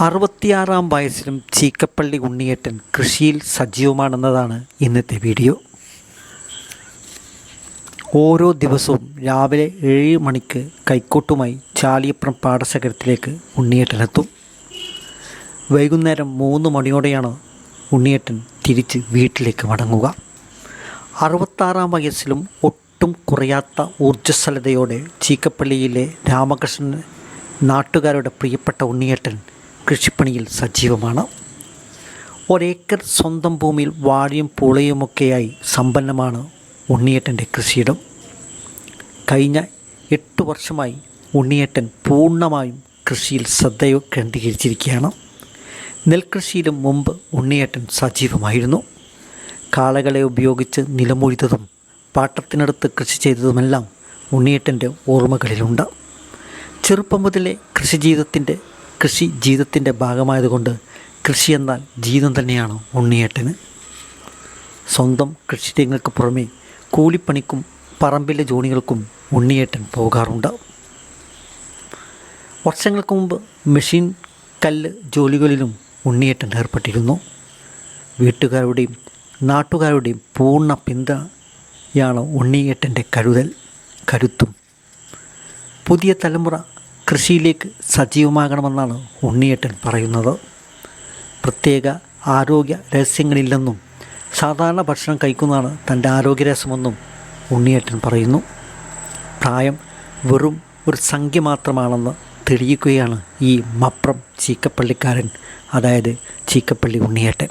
അറുപത്തിയാറാം വയസ്സിലും ചീക്കപ്പള്ളി ഉണ്ണിയേട്ടൻ കൃഷിയിൽ സജീവമാണെന്നതാണ് ഇന്നത്തെ വീഡിയോ. ഓരോ ദിവസവും രാവിലെ ഏഴ് മണിക്ക് കൈക്കോട്ടുമായി ചാലിയപ്പുറം പാടശേഖരത്തിലേക്ക് ഉണ്ണിയേട്ടനെത്തും വൈകുന്നേരം മൂന്ന് മണിയോടെയാണ് ഉണ്ണിയേട്ടൻ തിരിച്ച് വീട്ടിലേക്ക് മടങ്ങുക. അറുപത്താറാം വയസ്സിലും ഒട്ടും കുറയാത്ത ഊർജസ്വലതയോടെ ചീക്കപ്പള്ളിയിലെ രാമകൃഷ്ണൻ നാട്ടുകാരുടെ പ്രിയപ്പെട്ട ഉണ്ണിയേട്ടൻ കൃഷിപ്പണിയിൽ സജീവമാണ്. ഒരേക്കർ സ്വന്തം ഭൂമിയിൽ വാഴയും പുളയുമൊക്കെയായി സമ്പന്നമാണ് ഉണ്ണിയേട്ടന്റെ കൃഷിയിടം. കഴിഞ്ഞ എട്ട് വർഷമായി ഉണ്ണിയേട്ടൻ പൂർണമായും കൃഷിയിൽ ശ്രദ്ധയോ കേന്ദ്രീകരിച്ചിരിക്കുകയാണ്. നെൽകൃഷിയിലും മുമ്പ് ഉണ്ണിയേട്ടൻ സജീവമായിരുന്നു. കാളകളെ ഉപയോഗിച്ച് നിലമൊഴിതതും പാട്ടത്തിനടുത്ത് കൃഷി ചെയ്തതുമെല്ലാം ഉണ്ണിയേട്ടന്റെ ഓർമ്മകളിലുണ്ട്. ചെറുപ്പം മുതലേ കൃഷി ജീവിതത്തിന്റെ കൃഷി ജീവിതത്തിന്റെ ഭാഗമായതുകൊണ്ട് കൃഷി എന്നാൽ ജീവിതം തന്നെയാണ് ഉണ്ണിയേട്ടന്? സ്വന്തം കൃഷിയിടങ്ങൾക്ക് പുറമെ കൂലിപ്പണിക്കും പറമ്പിലെ ജോണികൾക്കും ഉണ്ണിയേട്ടൻ പോകാറുണ്ട്. വർഷങ്ങൾക്ക് മുമ്പ് മെഷീൻ കല്ല് ജോലികളിലും ഉണ്ണിയേട്ടൻ ഏർപ്പെട്ടിരുന്നു. വീട്ടുകാരുടെയും നാട്ടുകാരുടെയും പൂർണ പിന്തുണയാണ് ഉണ്ണിയേട്ടന്റെ കരുതൽ കരുത്തും. പുതിയ തലമുറ കൃഷിയിലേക്ക് സജീവമാകണമെന്നാണ് ഉണ്ണിയേട്ടൻ പറയുന്നത്. പ്രത്യേക ആരോഗ്യ രഹസ്യങ്ങളില്ലെന്നും സാധാരണ ഭക്ഷണം കഴിക്കുന്നതാണ് തന്റെ ആരോഗ്യരഹസ്യമെന്നും ഉണ്ണിയേട്ടൻ പറയുന്നു. പ്രായം വെറും ഒരു സംഖ്യ മാത്രമാണെന്ന് തെളിയിക്കുകയാണ് ഈ മപ്രം ചീക്കപ്പള്ളിക്കാരൻ അതായത് ചീക്കപ്പള്ളി ഉണ്ണിയേട്ടൻ.